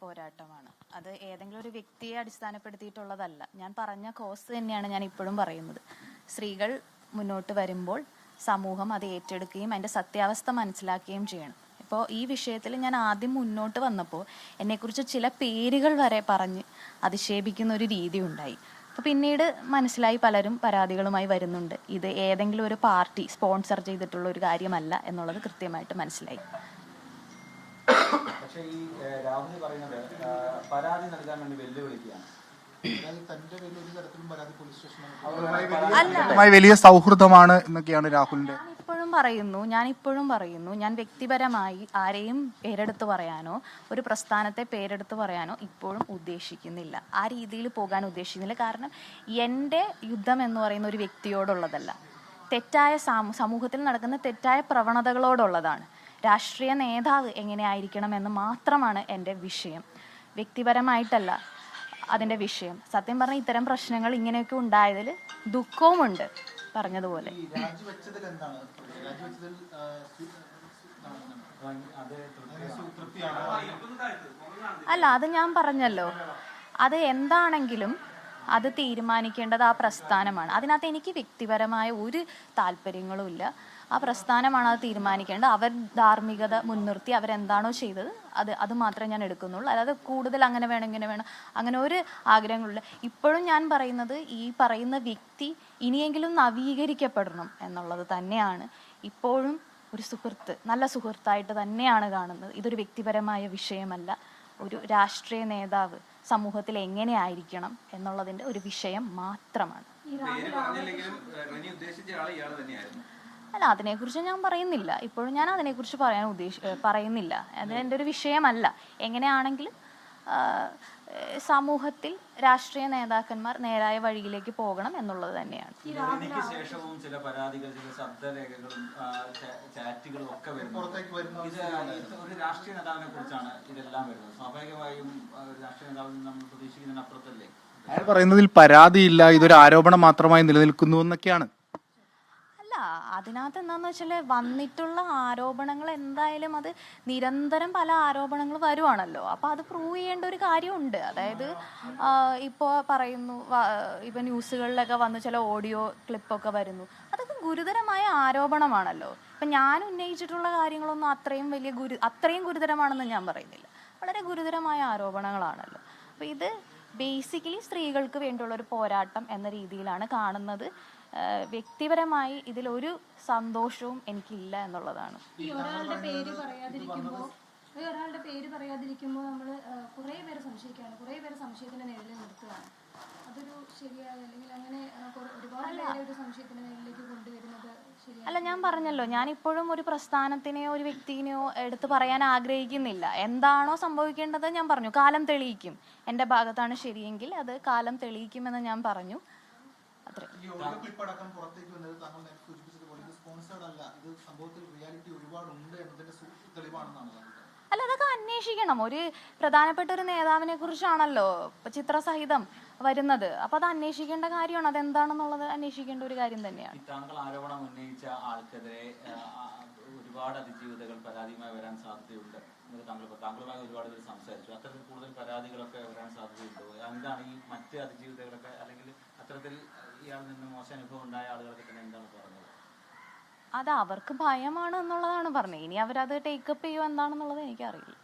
പോരാട്ടമാണ്. അത് ഏതെങ്കിലും ഒരു വ്യക്തിയെ അടിസ്ഥാനപ്പെടുത്തിയിട്ടുള്ളതല്ല. ഞാൻ പറഞ്ഞ കോസ് തന്നെയാണ് ഞാൻ ഇപ്പോഴും പറയുന്നത്. സ്ത്രീകൾ മുന്നോട്ട് വരുമ്പോൾ സമൂഹം അത് ഏറ്റെടുക്കുകയും അതിന്റെ സത്യാവസ്ഥ മനസ്സിലാക്കുകയും ചെയ്യണം. ഇപ്പോൾ ഈ വിഷയത്തിൽ ഞാൻ ആദ്യം മുന്നോട്ട് വന്നപ്പോൾ എന്നെക്കുറിച്ച് ചില പേരുകൾ വരെ പറഞ്ഞ് അധിക്ഷേപിക്കുന്ന ഒരു രീതി ഉണ്ടായി. അപ്പോൾ പിന്നീട് മനസ്സിലായി പലരും പരാതികളുമായി വരുന്നുണ്ട്. ഇത് ഏതെങ്കിലും ഒരു പാർട്ടി സ്പോൺസർ ചെയ്തിട്ടുള്ള ഒരു കാര്യമല്ല എന്നുള്ളത് കൃത്യമായിട്ട് മനസ്സിലായി. പക്ഷേ ഈ രാഹുൽ പറയുന്നത് പരാതി നൽകാൻ വേണ്ടി വെല്ലുവിളിക്കുകയാണ്. തന്റെ പേരിൽ ഒരു പരാതി പോലീസ് സ്റ്റേഷനിൽ അല്ല വ്യക്തമായി വലിയ സൗഹൃദമാണ് എന്നൊക്കെയാണ് രാഹുലിന്റെ ഞാൻ ഇപ്പോഴും പറയുന്നു ഞാൻ ഇപ്പോഴും പറയുന്നു ഞാൻ വ്യക്തിപരമായി ആരെയും പേരെടുത്ത് പറയാനോ ഒരു പ്രസ്ഥാനത്തെ പേരെടുത്ത് പറയാനോ ഇപ്പോഴും ഉദ്ദേശിക്കുന്നില്ല. ആ രീതിയിൽ പോകാൻ ഉദ്ദേശിക്കുന്നില്ല. കാരണം എന്റെ യുദ്ധം എന്ന് പറയുന്ന ഒരു വ്യക്തിയോടുള്ളതല്ല. തെറ്റായ സമൂഹത്തിൽ നടക്കുന്ന തെറ്റായ പ്രവണതകളോടുള്ളതാണ്. രാഷ്ട്രീയ നേതാവ് എങ്ങനെയായിരിക്കണം എന്ന് മാത്രമാണ് എന്റെ വിഷയം. വ്യക്തിപരമായിട്ടല്ല അതിന്റെ വിഷയം. സത്യം പറഞ്ഞാൽ ഇത്തരം പ്രശ്നങ്ങൾ ഇങ്ങനെയൊക്കെ ഉണ്ടായതിൽ ദുഃഖവുമുണ്ട് പറഞ്ഞതുപോലെ. അല്ല അത് ഞാൻ പറഞ്ഞല്ലോ. അത് എന്താണെങ്കിലും അത് തീരുമാനിക്കേണ്ടത് ആ പ്രസ്ഥാനമാണ്. അതിനകത്ത് എനിക്ക് വ്യക്തിപരമായ ഒരു താല്പര്യങ്ങളും ഇല്ല. ആ പ്രസ്ഥാനമാണ് അത് തീരുമാനിക്കേണ്ടത്. അവർ ധാർമ്മികത മുൻനിർത്തി അവരെന്താണോ ചെയ്തത് അത് അത് മാത്രമേ ഞാൻ എടുക്കുന്നുള്ളൂ. അല്ലാതെ കൂടുതൽ അങ്ങനെ വേണം ഇങ്ങനെ വേണം അങ്ങനെ ഒരു ആഗ്രഹങ്ങളില്ല ഇപ്പോഴും ഞാൻ പറയുന്നത് ഈ പറയുന്ന വ്യക്തി ഇനിയെങ്കിലും നവീകരിക്കപ്പെടണം എന്നുള്ളത് തന്നെയാണ്. ഇപ്പോഴും ഒരു സുഹൃത്ത് നല്ല സുഹൃത്തായിട്ട് തന്നെയാണ് കാണുന്നത്. ഇതൊരു വ്യക്തിപരമായ വിഷയമല്ല. ഒരു രാഷ്ട്രീയ നേതാവ് സമൂഹത്തിൽ എങ്ങനെ ആയിരിക്കണം എന്നുള്ളതിന്റെ ഒരു വിഷയം മാത്രമാണ്. അല്ല അതിനെക്കുറിച്ച് ഞാൻ പറയുന്നില്ല. ഇപ്പോഴും ഞാൻ അതിനെക്കുറിച്ച് പറയാൻ ഉദ്ദേശി പറയുന്നില്ല. അത് എന്റെ ഒരു വിഷയമല്ല. എങ്ങനെയാണെങ്കിലും സമൂഹത്തിൽ രാഷ്ട്രീയ നേതാക്കന്മാർ നേരായ വഴിയിലേക്ക് പോകണം എന്നുള്ളത് തന്നെയാണ്. ശേഷവും ചില പരാതികൾ ചില ശബ്ദരേഖകളും ആ, ചാ- ചാറ്റുകളും ഒക്കെ പുറത്തേക്ക് വരുന്ന ഇത് ഇത് ഒരു രാഷ്ട്രീയ നേതാവിനെ കുറിച്ചാണ് ഇതെല്ലാം വരുന്നത്. സ്വാഭാവികമായും ഒരു രാഷ്ട്രീയ നേതാവിൽ നമ്മൾ പ്രതീക്ഷിക്കുന്നതിന് അപ്പുറത്തല്ലേ അയാൾ പറയുന്നതിൽ പരാതിയില്ല ഇതൊരു ആരോപണം മാത്രമായി നിലനിൽക്കുന്നു എന്നൊക്കെയാണ്. അതിനകത്ത് എന്താന്ന് വെച്ചാൽ വന്നിട്ടുള്ള ആരോപണങ്ങൾ എന്തായാലും അത് നിരന്തരം പല ആരോപണങ്ങൾ വരുവാണല്ലോ. അപ്പോൾ അത് പ്രൂവ് ചെയ്യേണ്ട ഒരു കാര്യമുണ്ട്. അതായത് ഇപ്പോൾ പറയുന്നു ഇപ്പൊ ന്യൂസുകളിലൊക്കെ വന്ന് ചില ഓഡിയോ ക്ലിപ്പൊക്കെ വരുന്നു. അതൊക്കെ ഗുരുതരമായ ആരോപണമാണല്ലോ. ഇപ്പം ഞാൻ ഉന്നയിച്ചിട്ടുള്ള കാര്യങ്ങളൊന്നും അത്രയും വലിയ ഗുരു അത്രയും ഗുരുതരമാണെന്ന് ഞാൻ പറയുന്നില്ല. വളരെ ഗുരുതരമായ ആരോപണങ്ങളാണല്ലോ. അപ്പോൾ ഇത് ബേസിക്കലി സ്ത്രീകൾക്ക് വേണ്ടിയുള്ള ഒരു പോരാട്ടം എന്ന രീതിയിലാണ് കാണുന്നത്. വ്യക്തിപരമായി ഇതിലൊരു സന്തോഷവും എനിക്കില്ല എന്നുള്ളതാണ്. ഒരാളുടെ പേര് പറയാതിരിക്കുമ്പോൾ ഒരാളുടെ പേര് പറയാതിരിക്കുമ്പോൾ നമ്മൾ കുറേ പേര് സംശയിക്കുകയാണ്. കുറേ പേര് സംശയത്തിന്റെ നിഴലിൽ നിർത്തുകയാണ് അതൊരു ശരിയായ അല്ലെങ്കിൽ അങ്ങനെ ഒരുപാട് പേരെ ഒരു സംശയത്തിന്റെ അല്ല ഞാൻ പറഞ്ഞല്ലോ ഞാൻ ഇപ്പോഴും ഒരു പ്രസ്ഥാനത്തിനെയോ ഒരു വ്യക്തിനെയോ എടുത്തു പറയാൻ ആഗ്രഹിക്കുന്നില്ല. എന്താണോ സംഭവിക്കേണ്ടത് ഞാൻ പറഞ്ഞു. കാലം തെളിയിക്കും. എന്റെ ഭാഗത്താണ് ശരിയെങ്കിൽ അത് കാലം തെളിയിക്കുമെന്ന് ഞാൻ പറഞ്ഞു. അത്രേ. അല്ല. ഇത് റിയാലിറ്റി അന്വേഷിക്കണം. ഒരു പ്രധാനപ്പെട്ട ഒരു നേതാവിനെ കുറിച്ചാണല്ലോ ചിത്രസഹിതം വരുന്നത്. അപ്പൊ അത് അന്വേഷിക്കേണ്ട കാര്യമാണ്. അതെന്താണെന്നുള്ളത് അന്വേഷിക്കേണ്ട ഒരു കാര്യം തന്നെയാണ്. താങ്കൾ ആരോപണം ഉന്നയിച്ച ആൾക്കെതിരെ ഒരുപാട് അതിജീവിതകൾ പരാതിയുമായി വരാൻ സാധ്യതയുണ്ട്. താങ്കൾ. താങ്കളുമായി ഒരുപാട് പേര് സംസാരിച്ചു. അത്തരത്തിൽ കൂടുതൽ പരാതികളൊക്കെ വരാൻ സാധ്യതയുണ്ടോ? എന്താണ് ഈ മറ്റ് അതിജീവിതകളൊക്കെ അല്ലെങ്കിൽ അത്തരത്തിൽ ഇയാൾ നിന്ന് മോശം അനുഭവം ഉണ്ടായ ആളുകളൊക്കെ തന്നെ എന്താണ് പറഞ്ഞത്? അത് അവർക്ക് ഭയമാണ് എന്നുള്ളതാണ് പറഞ്ഞത്. ഇനി അവരത് ടേക്കപ്പ് ചെയ്യുമോ എന്താണെന്നുള്ളത് എനിക്കറിയില്ല.